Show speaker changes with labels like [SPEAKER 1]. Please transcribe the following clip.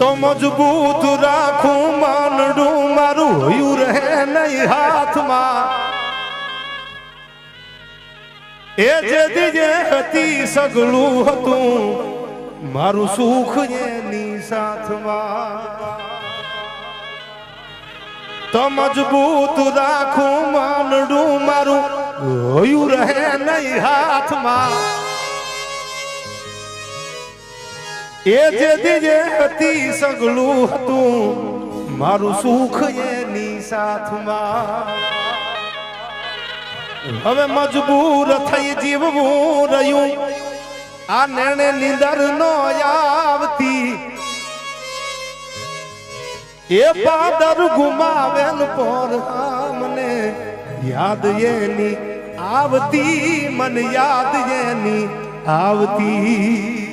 [SPEAKER 1] તો મજબૂત રાખું માનડું, મારું હોયું રહે નહીં હાથમાં. એ જે દીજે હતી સગળું હતું, મારું સુખ એની સાથમાં. તો મજબૂત રાખું માનડું, મારું હોયું રહે નહીં હાથમાં. એ જે દીજે હતી સગલું મારું સુખ એની સાથમાં. હવે મજબૂર થઈ જીવવું રહ્યું. આ નેણે નિંદર નો આવતી. એ પાદર ગુમાવેલ પર મને યાદ એની, આવતી, મને યાદ એની, આવતી.